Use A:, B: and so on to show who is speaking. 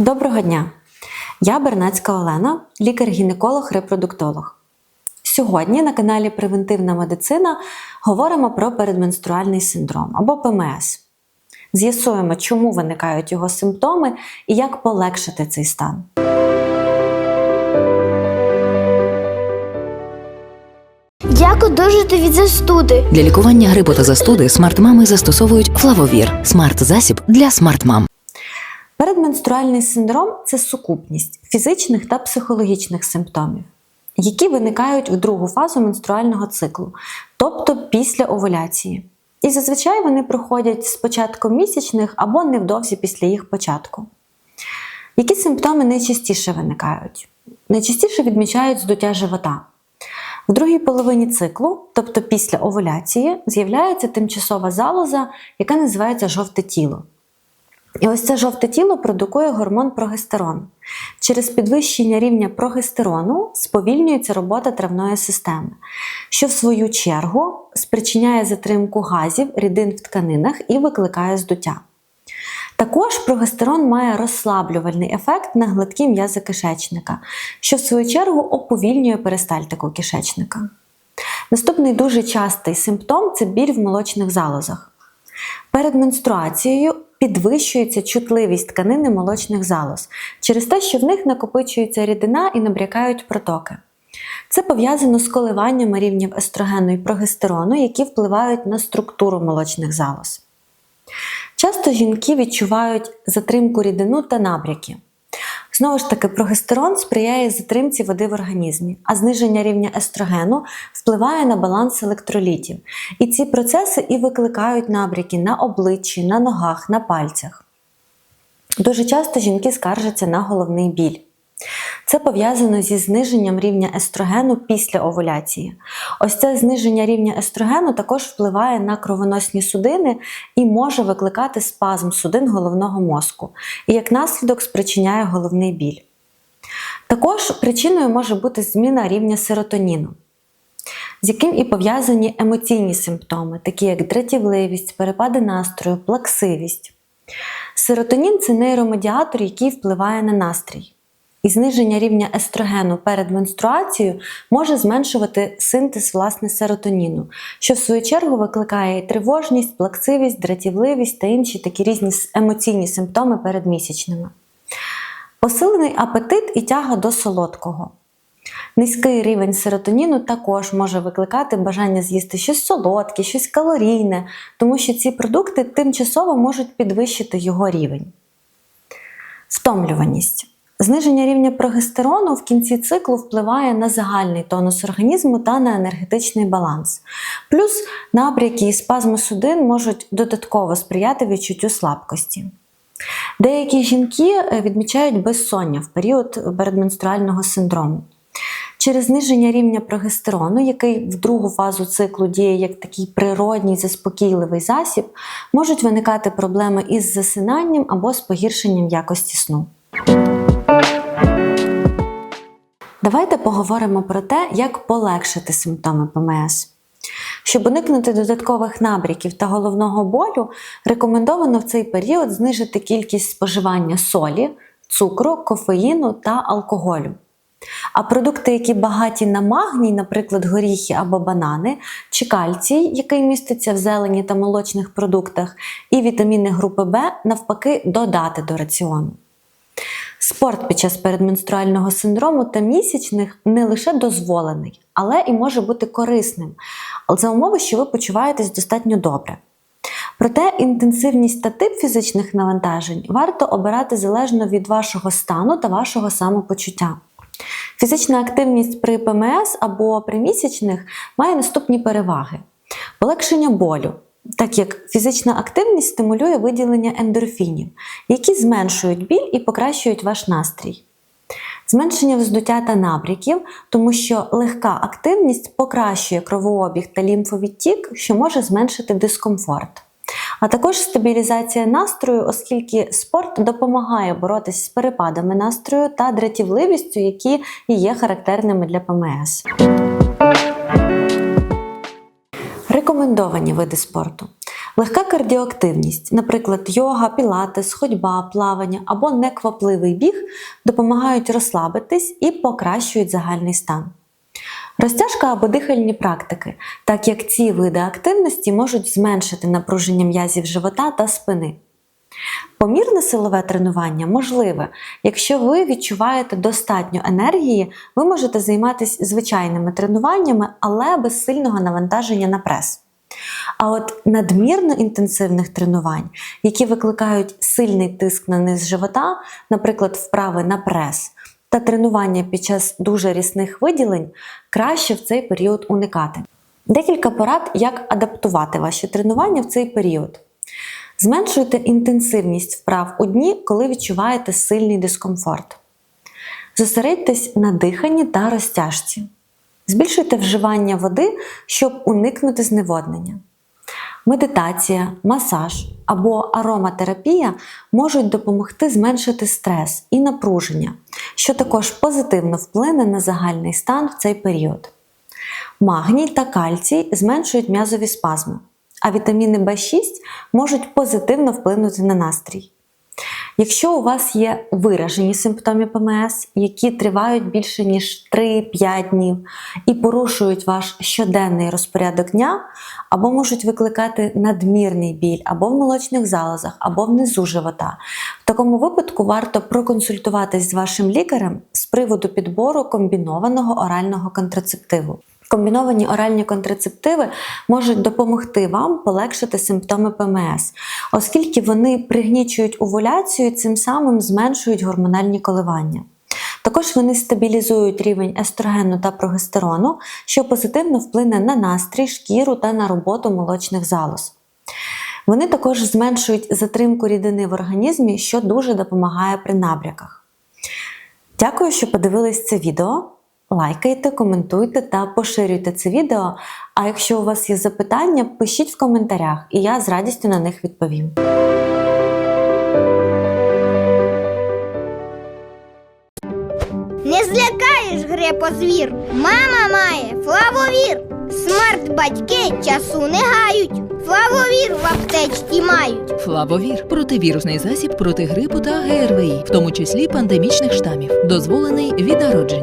A: Доброго дня! Я Бернацька Олена, лікар-гінеколог-репродуктолог. Сьогодні на каналі Превентивна медицина говоримо про передменструальний синдром або ПМС. З'ясуємо, чому виникають його симптоми і як полегшити цей стан.
B: Як одужати від застуди?
C: Для лікування грипу та застуди смарт-мами застосовують флавовір смарт-засіб для смарт-мам.
A: Передменструальний синдром це сукупність фізичних та психологічних симптомів, які виникають в другу фазу менструального циклу, тобто після овуляції. І зазвичай вони проходять з початком місячних або невдовзі після їх початку. Які симптоми найчастіше виникають? Найчастіше відмічають здуття живота. В другій половині циклу, тобто після овуляції, з'являється тимчасова залоза, яка називається жовте тіло. І ось це жовте тіло продукує гормон прогестерон. Через підвищення рівня прогестерону сповільнюється робота травної системи, що в свою чергу спричиняє затримку газів, рідин в тканинах і викликає здуття. Також прогестерон має розслаблювальний ефект на гладкі м'язи кишечника, що в свою чергу оповільнює перистальтику кишечника. Наступний дуже частий симптом це біль в молочних залозах. Перед менструацією підвищується чутливість тканини молочних залоз через те, що в них накопичується рідина і набрякають протоки. Це пов'язано з коливаннями рівнів естрогену і прогестерону, які впливають на структуру молочних залоз. Часто жінки відчувають затримку рідину та набряки. Знову ж таки, прогестерон сприяє затримці води в організмі, а зниження рівня естрогену впливає на баланс електролітів. І ці процеси і викликають набряки на обличчі, на ногах, на пальцях. Дуже часто жінки скаржаться на головний біль. Це пов'язано зі зниженням рівня естрогену після овуляції. Ось це зниження рівня естрогену також впливає на кровоносні судини і може викликати спазм судин головного мозку, і як наслідок спричиняє головний біль. Також причиною може бути зміна рівня серотоніну, з яким і пов'язані емоційні симптоми, такі як дратівливість, перепади настрою, плаксивість. Серотонін це нейромедіатор, який впливає на настрій. І зниження рівня естрогену перед менструацією може зменшувати синтез власне серотоніну, що в свою чергу викликає тривожність, плаксивість, дратівливість та інші такі різні емоційні симптоми перед місячними. Посилений апетит і тяга до солодкого. Низький рівень серотоніну також може викликати бажання з'їсти щось солодке, щось калорійне, тому що ці продукти тимчасово можуть підвищити його рівень. Втомлюваність. Зниження рівня прогестерону в кінці циклу впливає на загальний тонус організму та на енергетичний баланс. Плюс набряки і спазми судин можуть додатково сприяти відчуттю слабкості. Деякі жінки е, відмічають безсоння в період передменструального синдрому. Через зниження рівня прогестерону, який в другу фазу циклу діє як такий природній заспокійливий засіб, можуть виникати проблеми із засинанням або з погіршенням якості сну. Давайте поговоримо про те, як полегшити симптоми ПМС. Щоб уникнути додаткових набряків та головного болю, рекомендовано в цей період знижити кількість споживання солі, цукру, кофеїну та алкоголю. А продукти, які багаті на магній, наприклад, горіхи або банани, чи кальцій, який міститься в зелені та молочних продуктах, і вітаміни групи В, навпаки, додати до раціону. Спорт під час передменструального синдрому та місячних не лише дозволений, але і може бути корисним, за умови, що ви почуваєтесь достатньо добре. Проте інтенсивність та тип фізичних навантажень варто обирати залежно від вашого стану та вашого самопочуття. Фізична активність при ПМС або при місячних має наступні переваги: полегшення болю, так як фізична активність стимулює виділення ендорфінів, які зменшують біль і покращують ваш настрій. Зменшення вздуття та набряків, тому що легка активність покращує кровообіг та лімфовідтік, що може зменшити дискомфорт. А також стабілізація настрою, оскільки спорт допомагає боротися з перепадами настрою та дратівливістю, які є характерними для ПМС. Рекомендовані види спорту. Легка кардіоактивність, наприклад, йога, пілатес, ходьба, плавання або неквапливий біг допомагають розслабитись і покращують загальний стан. Розтяжка або дихальні практики, так як ці види активності можуть зменшити напруження м'язів живота та спини. Помірне силове тренування можливе. Якщо ви відчуваєте достатньо енергії, ви можете займатися звичайними тренуваннями, але без сильного навантаження на прес. А от надмірно інтенсивних тренувань, які викликають сильний тиск на низ живота, наприклад, вправи на прес, та тренування під час дуже рісних виділень, краще в цей період уникати. Декілька порад, як адаптувати ваші тренування в цей період. Зменшуйте інтенсивність вправ у дні, коли відчуваєте сильний дискомфорт. Зосередьтесь на диханні та розтяжці. Збільшуйте вживання води, щоб уникнути зневоднення. Медитація, масаж або ароматерапія можуть допомогти зменшити стрес і напруження, що також позитивно вплине на загальний стан в цей період. Магній та кальцій зменшують м'язові спазми, а вітаміни В6 можуть позитивно вплинути на настрій. Якщо у вас є виражені симптоми ПМС, які тривають більше ніж 3-5 днів і порушують ваш щоденний розпорядок дня, або можуть викликати надмірний біль або в молочних залозах, або внизу живота, в такому випадку варто проконсультуватись з вашим лікарем з приводу підбору комбінованого орального контрацептиву. Комбіновані оральні контрацептиви можуть допомогти вам полегшити симптоми ПМС, оскільки вони пригнічують овуляцію і цим самим зменшують гормональні коливання. Також вони стабілізують рівень естрогену та прогестерону, що позитивно вплине на настрій, шкіру та на роботу молочних залоз. Вони також зменшують затримку рідини в організмі, що дуже допомагає при набряках. Дякую, що подивились це відео. Лайкайте, коментуйте та поширюйте це відео. А якщо у вас є запитання, пишіть в коментарях, і я з радістю на них відповім.
B: Не злякаєш грепозвір. Мама має флавовір. Смарт батьки часу не гають. Флавовір в аптечці мають.
D: Флавовір противірусний засіб проти грипу та ГРВІ, в тому числі пандемічних штамів, дозволений від народження.